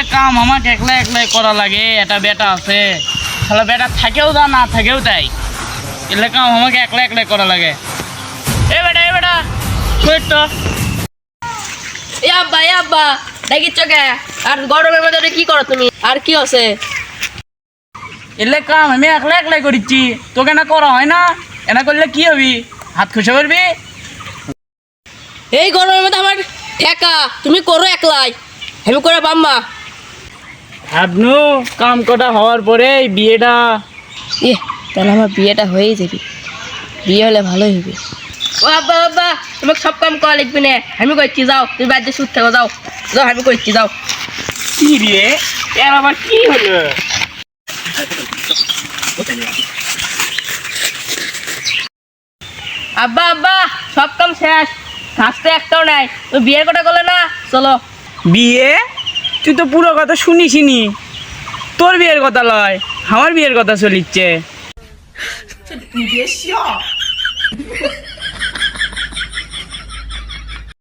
এলে কাম আমাকে একলা একলাই করা লাগে এটা বেটা আছে। তাহলে বেটা থাকেও যা না থাকেও তাই। এলে কাম আমাকে একলা একলাই করা লাগে। এ বেটা এ বেটা শরীর তো। এ আব্বা এ আব্বা দেখিচ্ছ কে? আর গরমের মধ্যে কি করো তুমি? আর কি আছে? এলে কাম আমি একলা একলাই করিচ্ছি। তোকে না করা হয় না? এনা করলে কি হবি? হাত খুশি করবি এই গরমের মধ্যে আমার ঠেকা তুমি করো একলাই। আমি করে বাম্মা। আপনু কাম কটা হওয়ার পরে এই বিয়েটা। এ তাহলে আমার বিয়েটা হয়েই যাবে। বিয়ে হলে ভালোই হবে। ও আব্বা আব্বা তোমাকে সব কাম করা লিখবি না। আমি করছি যাও তুমি বাড়িতে সুদ থাকো যাও। যাও আমি করছি যাও। কি রে এর আবার কি হলো? আব্বা আব্বা সব কাম শেষ। কাজটা একটাও নাই। তুমি বিয়ের কথা করলে না চলো। বিয়ে? তুই তো পুরো কথা শুনিসই নি তোর বিয়ের কথা লয় আমার বিয়ের কথা চলিচ্ছে।